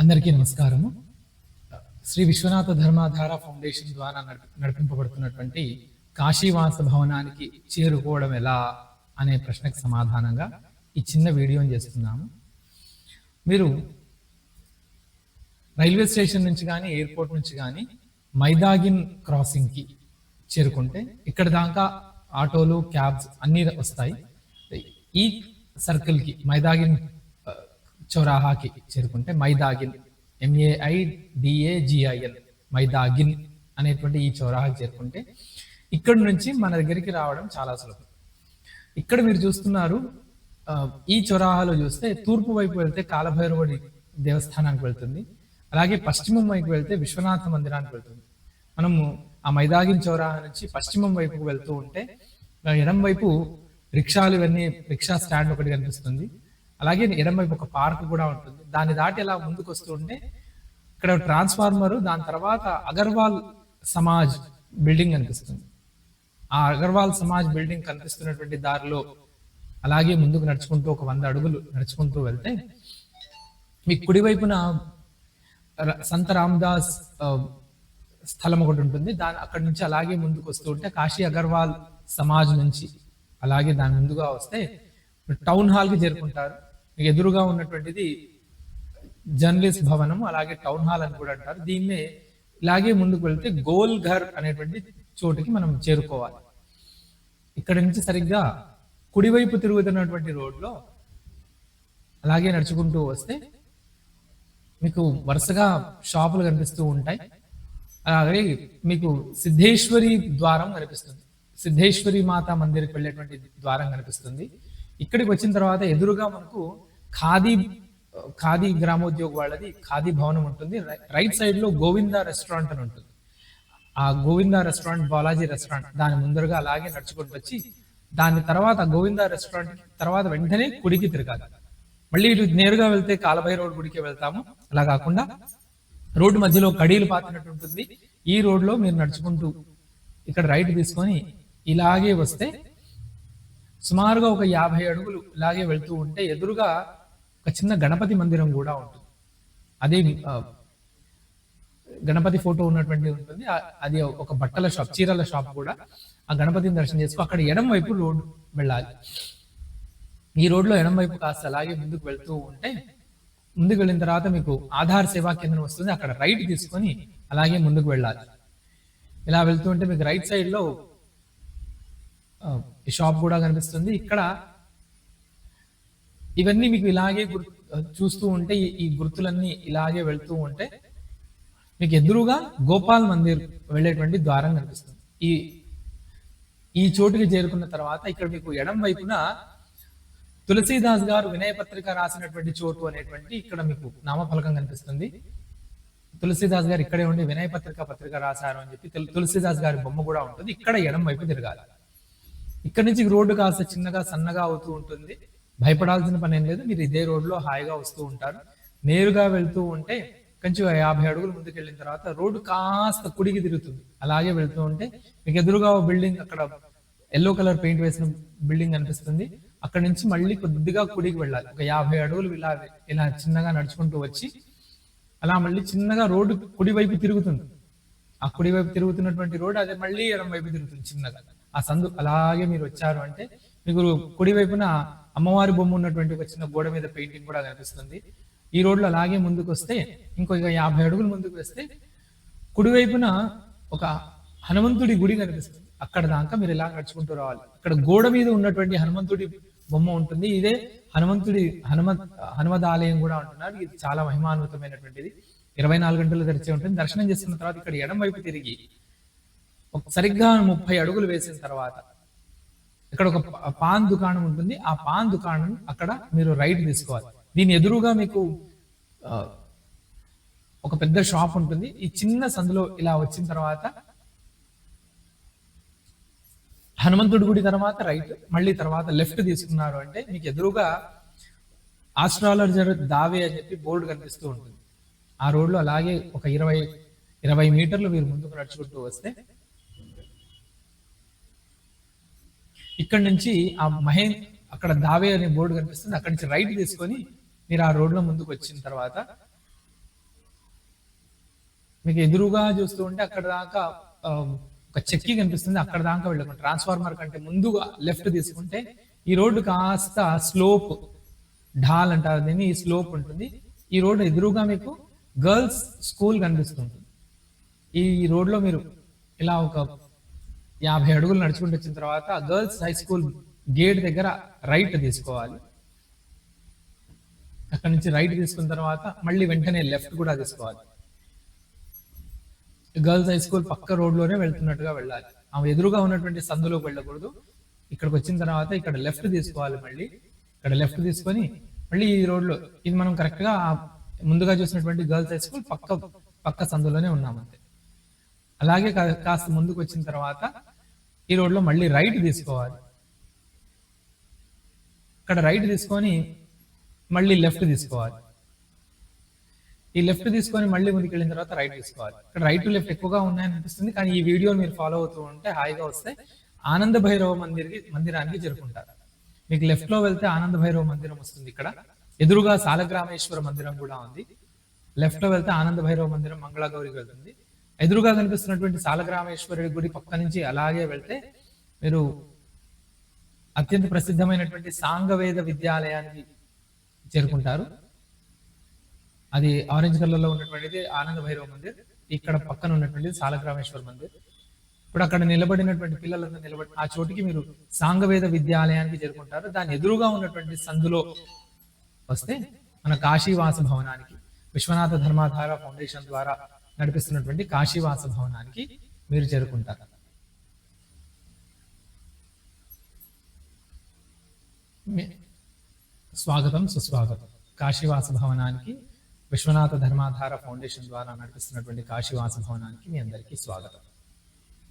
అందరికీ నమస్కారము. శ్రీ విశ్వనాథ ధర్మాధార ఫౌండేషన్ ద్వారా నడిపింపబడుతున్నటువంటి కాశీవాస భవనానికి చేరుకోవడం ఎలా అనే ప్రశ్నకు సమాధానంగా ఈ చిన్న వీడియోని చేస్తున్నాము. మీరు రైల్వే స్టేషన్ నుంచి కానీ ఎయిర్పోర్ట్ నుంచి కానీ మైదాగిన్ క్రాసింగ్కి చేరుకుంటే ఇక్కడ దాకా ఆటోలు క్యాబ్స్ అన్నీ వస్తాయి. ఈ సర్కిల్కి మైదాగిన్ చౌరాహాకి చేరుకుంటే మైదాగిన్ ఎంఏఐ డిఏజిఐఎల్ మైదాగిన్ అనేటువంటి ఈ చౌరాహాకి చేరుకుంటే ఇక్కడ నుంచి మన దగ్గరికి రావడం చాలా సులభం. ఇక్కడ మీరు చూస్తున్నారు ఈ చౌరాహాలో చూస్తే తూర్పు వైపు వెళ్తే కాలభైరవుడి దేవస్థానానికి వెళ్తుంది అలాగే పశ్చిమం వైపు వెళ్తే విశ్వనాథ మందిరానికి వెళ్తుంది. మనము ఆ మైదాగిన్ చౌరాహా నుంచి పశ్చిమం వైపుకు వెళ్తూ ఉంటే ఎడం వైపు రిక్షాలు ఇవన్నీ రిక్షా స్టాండ్ ఒకటి కనిపిస్తుంది. అలాగే ఎడం వైపు ఒక పార్క్ కూడా ఉంటుంది. దాన్ని దాటి అలా ముందుకు వస్తూ ఉంటే ఇక్కడ ట్రాన్స్ఫార్మర్ దాని తర్వాత అగర్వాల్ సమాజ్ బిల్డింగ్ కనిపిస్తుంది. ఆ అగర్వాల్ సమాజ్ బిల్డింగ్ కనిపిస్తున్నటువంటి దారిలో అలాగే ముందుకు నడుచుకుంటూ ఒక వంద అడుగులు నడుచుకుంటూ వెళ్తే మీ కుడివైపున సంత రామదాస్ స్థలం ఒకటి ఉంటుంది. దాని అక్కడి నుంచి అలాగే ముందుకు వస్తూ ఉంటే కాశీ అగర్వాల్ సమాజ్ నుంచి అలాగే దాని ముందుగా వస్తే టౌన్ హాల్కి చేరుకుంటారు. మీకు ఎదురుగా ఉన్నటువంటిది జర్నలిస్ట్ భవనం అలాగే టౌన్ హాల్ అని కూడా అంటారు. దీన్నే ఇలాగే ముందుకు వెళ్తే గోల్ ఘర్ అనేటువంటి చోటుకి మనం చేరుకోవాలి. ఇక్కడ నుంచి సరిగ్గా కుడివైపు తిరుగుతున్నటువంటి రోడ్లో అలాగే నడుచుకుంటూ వస్తే మీకు వరుసగా షాపులు కనిపిస్తూ ఉంటాయి. అలాగే మీకు సిద్ధేశ్వరి ద్వారం కనిపిస్తుంది. సిద్ధేశ్వరి మాత మందిరికి వెళ్ళేటువంటి ద్వారం కనిపిస్తుంది. ఇక్కడికి వచ్చిన తర్వాత ఎదురుగా మనకు ఖాదీ ఖాదీ గ్రామోద్యోగ వాళ్ళది ఖాదీ భవనం ఉంటుంది. రై- రైట్ సైడ్లో గోవింద రెస్టారెంట్ అని ఉంటుంది. ఆ గోవింద రెస్టారెంట్ బాలాజీ రెస్టారెంట్ దాని ముందరగా అలాగే నడుచుకుంటూ వచ్చి దాని తర్వాత గోవింద రెస్టారెంట్ తర్వాత వెంటనే కుడికి తిరగాలి. మళ్ళీ ఇటు నేరుగా వెళ్తే కాలభైరవుడి గుడికి వెళ్తాము. అలా కాకుండా రోడ్డు మధ్యలో కడీలు పాతినట్టు ఉంటుంది. ఈ రోడ్లో మీరు నడుచుకుంటూ ఇక్కడ రైట్ తీసుకొని ఇలాగే వస్తే సుమారుగా ఒక యాభై అడుగులు ఇలాగే వెళ్తూ ఉంటే ఎదురుగా ఒక చిన్న గణపతి మందిరం కూడా ఉంటుంది. అదే గణపతి ఫోటో ఉన్నటువంటి ఉంటుంది. అది ఒక బట్టల షాప్ చీరల షాప్ కూడా. ఆ గణపతిని దర్శనం చేసుకో అక్కడ ఎడం వైపు రోడ్డు వెళ్ళాలి. ఈ రోడ్లో ఎడం వైపు కాస్త అలాగే ముందుకు వెళ్తూ ఉంటే ముందుకు వెళ్ళిన తర్వాత మీకు ఆధార్ సేవా కేంద్రం వస్తుంది. అక్కడ రైట్ తీసుకొని అలాగే ముందుకు వెళ్ళాలి. ఇలా వెళ్తూ ఉంటే మీకు రైట్ సైడ్లో షాప్ కూడా కనిపిస్తుంది. ఇక్కడ ఇవన్నీ మీకు ఇలాగే గుర్తు చూస్తూ ఉంటే ఈ- గుర్తులన్నీ ఇలాగే వెళ్తూ ఉంటే మీకు ఎదురుగా గోపాల్ మందిర్ వెళ్ళేటువంటి ద్వారం కనిపిస్తుంది. ఈ ఈ చోటుకి చేరుకున్న తర్వాత ఇక్కడ మీకు ఎడం వైపున తులసీదాస్ గారు వినయ పత్రిక రాసినటువంటి చోటు అనేటువంటి ఇక్కడ మీకు నామఫలకం కనిపిస్తుంది. తులసీదాస్ గారు ఇక్కడే ఉండి వినయ పత్రిక పత్రిక రాశారు అని చెప్పి తులసీదాస్ గారి బొమ్మ కూడా ఉంటుంది. ఇక్కడ ఎడం వైపు తిరగాలి. ఇక్కడ నుంచి రోడ్డు కాస్త చిన్నగా సన్నగా అవుతూ ఉంటుంది. భయపడాల్సిన పని ఏం లేదు. మీరు ఇదే రోడ్లో హాయిగా వస్తూ ఉంటారు. నేరుగా వెళ్తూ ఉంటే కొంచెం యాభై అడుగులు ముందుకు వెళ్ళిన తర్వాత రోడ్డు కాస్త కుడికి తిరుగుతుంది. అలాగే వెళ్తూ ఉంటే మీకు ఎదురుగా ఓ బిల్డింగ్ అక్కడ ఎల్లో కలర్ పెయింట్ వేసిన బిల్డింగ్ అనిపిస్తుంది అక్కడ నుంచి మళ్ళీ కొద్దిగా కుడికి వెళ్ళాలి. ఒక యాభై అడుగులు ఇలా ఇలా చిన్నగా నడుచుకుంటూ వచ్చి అలా మళ్ళీ చిన్నగా రోడ్డు కుడి వైపు తిరుగుతుంది. ఆ కుడి వైపు తిరుగుతున్నటువంటి రోడ్డు అదే మళ్ళీ ఎడం వైపు తిరుగుతుంది చిన్నగా. ఆ సందు అలాగే మీరు వచ్చారు అంటే మీకు కుడివైపున అమ్మవారి బొమ్మ ఉన్నటువంటి ఒక చిన్న గోడ మీద పెయింటింగ్ కూడా కనిపిస్తుంది. ఈ రోడ్లో అలాగే ముందుకు వస్తే ఇంకొక యాభై అడుగులు ముందుకు వస్తే కుడివైపున ఒక హనుమంతుడి గుడి కనిపిస్తుంది. అక్కడ దాకా మీరు ఇలా నడుచుకుంటూ రావాలి. అక్కడ గోడ మీద ఉన్నటువంటి హనుమంతుడి బొమ్మ ఉంటుంది. ఇదే హనుమంతుడి హనుమ హనుమదాలయం కూడా ఉంటున్నారు ఇది చాలా మహిమాన్వితమైనటువంటిది. ఇరవై నాలుగు గంటలు తెరిచి ఉంటుంది. దర్శనం చేసిన తర్వాత ఇక్కడ ఎడం వైపు తిరిగి సరిగ్గా ముప్పై అడుగులు వేసిన తర్వాత ఇక్కడ ఒక పాన్ దుకాణం ఉంటుంది. ఆ పాన్ దుకాణం అక్కడ మీరు రైట్ తీసుకోవాలి. దీని ఎదురుగా మీకు ఒక పెద్ద షాప్ ఉంటుంది. ఈ చిన్న సందులో ఇలా వచ్చిన తర్వాత హనుమంతుడి గుడి తర్వాత రైట్ మళ్ళీ తర్వాత లెఫ్ట్ తీసుకున్నారు అంటే మీకు ఎదురుగా ఆస్ట్రాలజర్ దావే అని చెప్పి బోర్డు కనిపిస్తూ ఉంటుంది. ఆ రోడ్లో అలాగే ఒక ఇరవై ఇరవై మీటర్లు మీరు ముందుకు నడుచుకుంటూ వస్తే ఇక్కడ నుంచి ఆ మహేన్ అక్కడ దావే అనే బోర్డు కనిపిస్తుంది. అక్కడి నుంచి రైట్ తీసుకొని మీరు ఆ రోడ్లో ముందుకు వచ్చిన తర్వాత మీకు ఎదురుగా చూస్తూ ఉంటే అక్కడ దాకా ఒక చెక్కి కనిపిస్తుంది. అక్కడ దాకా వెళ్ళకుండా ట్రాన్స్ఫార్మర్ కంటే ముందుగా లెఫ్ట్ తీసుకుంటే ఈ రోడ్డు కాస్త స్లోప్ ఢాల్ అంటారు దీన్ని ఈ స్లోప్ ఉంటుంది. ఈ రోడ్డు ఎదురుగా మీకు గర్ల్స్ స్కూల్ కనిపిస్తుంది. ఈ రోడ్లో మీరు ఇలా ఒక యాభై అడుగులు నడుచుకుంటూ వచ్చిన తర్వాత గర్ల్స్ హై స్కూల్ గేట్ దగ్గర రైట్ తీసుకోవాలి. అక్కడ నుంచి రైట్ తీసుకున్న తర్వాత మళ్ళీ వెంటనే లెఫ్ట్ కూడా తీసుకోవాలి. గర్ల్స్ హై స్కూల్ పక్క రోడ్లోనే వెళ్తున్నట్టుగా వెళ్ళాలి. ఆమె ఎదురుగా ఉన్నటువంటి సందులోకి వెళ్ళకూడదు. ఇక్కడికి వచ్చిన తర్వాత ఇక్కడ లెఫ్ట్ తీసుకోవాలి మళ్ళీ. ఇక్కడ లెఫ్ట్ తీసుకొని మళ్ళీ ఈ రోడ్లో ఇది మనం కరెక్ట్గా ముందుగా చూసినటువంటి గర్ల్స్ హై స్కూల్ పక్క పక్క సందులోనే ఉన్నామంతే. అలాగే కా- కాస్త ముందుకు వచ్చిన తర్వాత ఈ రోడ్లో మళ్ళీ రైట్ తీసుకోవాలి. ఇక్కడ రైట్ తీసుకొని మళ్ళీ లెఫ్ట్ తీసుకోవాలి. ఈ లెఫ్ట్ తీసుకొని మళ్ళీ ముందుకు వెళ్ళిన తర్వాత రైట్ తీసుకోవాలి. ఇక్కడ రైట్ టు లెఫ్ట్ ఎక్కువగా ఉన్నాయని అనిపిస్తుంది కానీ ఈ వీడియో మీరు ఫాలో అవుతూ ఉంటే హాయిగా వస్తే ఆనంద భైరవ మందిర్కి మందిరానికి చేరుకుంటారు. మీకు లెఫ్ట్లో వెళ్తే ఆనంద భైరవ మందిరం వస్తుంది ఇక్కడ. ఎదురుగా సాలగ్రామేశ్వర మందిరం కూడా ఉంది. లెఫ్ట్లో వెళ్తే ఆనంద భైరవ మందిరం మంగళగౌరికి వెళ్తుంది. ఎదురుగా కనిపిస్తున్నటువంటి సాలగ్రామేశ్వరుడి గుడి పక్క నుంచి అలాగే వెళ్తే మీరు అత్యంత ప్రసిద్ధమైనటువంటి సాంగవేద విద్యాలయానికి చేరుకుంటారు. అది ఆరెంజ్ కలర్లో ఉన్నటువంటిది ఆనంద భైరవ మందిర్ ఇక్కడ పక్కన ఉన్నటువంటిది సాలగ్రామేశ్వర మందిర్. ఇప్పుడు అక్కడ నిలబడినటువంటి పిల్లలందరూ నిలబడి ఆ చోటికి మీరు సాంగవేద విద్యాలయానికి చేరుకుంటారు. దాని ఎదురుగా ఉన్నటువంటి సందులో వస్తే మన కాశీవాస భవనానికి విశ్వనాథ ధర్మాధార ఫౌండేషన్ ద్వారా నడిపిస్తున్నటువంటి కాశీవాస భవనానికి మీరు చేరుకుంటారు. స్వాగతం సుస్వాగతం. కాశీవాస భవనానికి విశ్వనాథ ధర్మాధార ఫౌండేషన్ ద్వారా నడిపిస్తున్నటువంటి కాశీవాస భవనానికి మీ అందరికీ స్వాగతం.